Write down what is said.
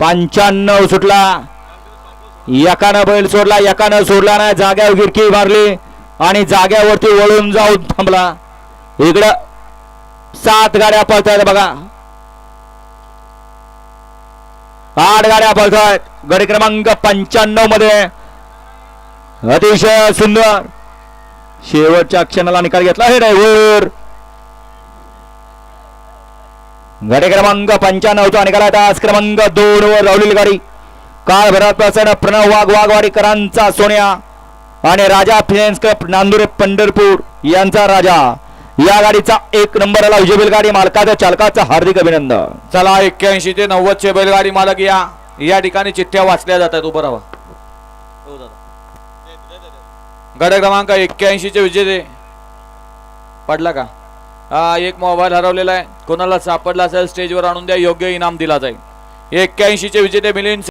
पंच्याण्णव सुटला. एकानं बैल सोडला एकानं सोडला नाही. जाग्यावर गिरकी मारली आणि जाग्यावरती वळून जाऊन थांबला. इकडं सात गाड्या पळतायत बघा. आठ गाड्या पळतायत. गडी क्रमांक पंच्याण्णवमध्ये. अतिशय सुंदर. शेवटच्या क्षणाला निकाल घेतला हे ड्रायव्हर गाडी क्रमांक पंच्याण्णवचा निकाल आहे. तास क्रमांक दोन वर लावलेली गाडी काळ भरात प्रसन्न प्रणव वाघ वाघवाडीकरांचा सोन्या आणि राजा फिनेन्स कप नांदुरे पंढरपूर यांचा राजा. या गाडीचा एक नंबर आला विजय गाडी मालकाच्या चालकाचं हार्दिक अभिनंदन. चला एक्क्याऐंशी ते नव्वद चे बैलगाडी मालक या. या ठिकाणी चिठ्ठ्या वाचल्या जातात उभं राहा. गड क्रमांक एक्क्याऐंशी चे विजेते. पडला का? एक मोबाईल हरवलेला आहे. कोणाला सापडला असेल स्टेजवर आणून द्या योग्य इनाम दिला जाईल. एक्क्याऐंशी चे विजेते मिलिंद